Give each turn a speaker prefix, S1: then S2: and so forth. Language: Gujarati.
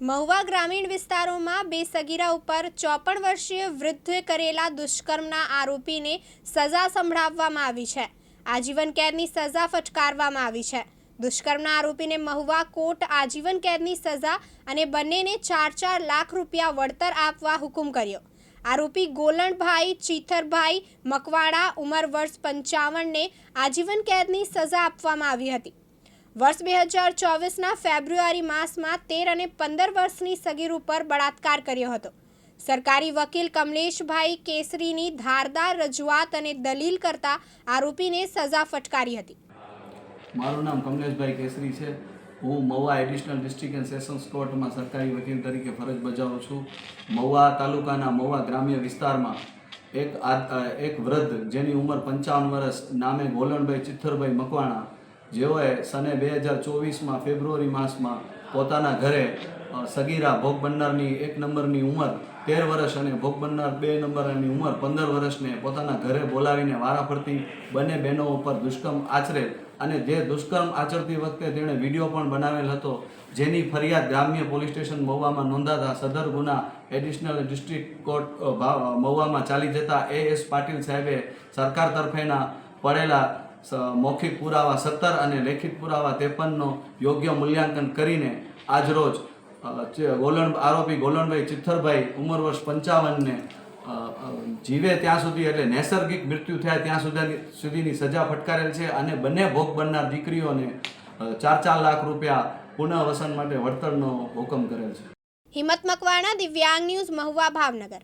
S1: મહુવા ગ્રામીણ વિસ્તારોમાં બે સગીરા ઉપર ચોપન વર્ષીય વૃદ્ધે કરેલા દુષ્કર્મના આરોપીને સજા સંભળાવવામાં આવી છે. આજીવન કેદની સજા ફટકારવામાં આવી છે. દુષ્કર્મના આરોપીને મહુવા કોર્ટ આજીવન કેદની સજા અને બંનેને ચાર ચાર લાખ રૂપિયા વળતર આપવા હુકમ કર્યો. આરોપી ગોલણભાઈ, ચીથરભાઈ મકવાડા ઉંમર વર્ષ પંચાવનને આજીવન કેદની સજા આપવામાં આવી હતી. વર્ષ બે હજાર ચોવીસના ફેબ્રુઆરી માસમાં તેર અને પંદર વર્ષની સગીર ઉપર બળાત્કાર કર્યો હતો. સરકારી વકીલ કમલેશભાઈ કેસરીની ધારદાર રજૂઆત અને દલીલ કરતા આરોપીને સજા ફટકારી હતી.
S2: મારું નામ કમલેશભાઈ કેસરી છે. હું Mahuva additional district and sessions કોર્ટમાં સરકારી વકીલ તરીકે ફરજ બજાવું છું. મહુવા તાલુકાના મહુવા ગ્રામ્ય વિસ્તારમાં એક એક વૃદ્ધ જેની ઉંમર પંચાવન વર્ષ, નામે ગોલણભાઈ ચિથ્થરભાઈ મકવાણા જેઓએ સને બે હજાર ચોવીસમાં ફેબ્રુઆરી માસમાં પોતાના ઘરે સગીરા ભોગ બનનારની એક નંબરની ઉંમર તેર વર્ષ અને ભોગ બનનાર બે નંબરની ઉંમર પંદર વર્ષને પોતાના ઘરે બોલાવીને વારાફરતી બંને બહેનો ઉપર દુષ્કર્મ આચરે અને જે દુષ્કર્મ આચરતી વખતે તેણે વીડિયો પણ બનાવેલ હતો, જેની ફરિયાદ ગ્રામ્ય પોલીસ સ્ટેશન મહુવામાં નોંધાતા સદર ગુના એડિશનલ ડિસ્ટ્રિક્ટ કોર્ટ મહુવામાં ચાલી જતા એ એસ પાટીલ સાહેબે સરકાર તરફેના પડેલા મૌખિક પુરાવા સત્તર અને લેખિત પુરાવા ત્રેપનનો યોગ્ય મૂલ્યાંકન કરીને આજરોજ ગોલણ, આરોપી ગોલણભાઈ ચિત્થરભાઈ ઉંમર વર્ષ પંચાવનને જીવે ત્યાં સુધી એટલે નૈસર્ગિક મૃત્યુ થયા ત્યાં સુધી, સુધીની સજા ફટકારેલ છે અને બંને ભોગ બનનાર દીકરીઓને ચાર ચાર લાખ રૂપિયા પુનઃવસન માટે વળતરનો હુકમ કરેલ છે.
S1: હિંમત મકવાણા, દિવ્યાંગ ન્યૂઝ, મહુવા, ભાવનગર.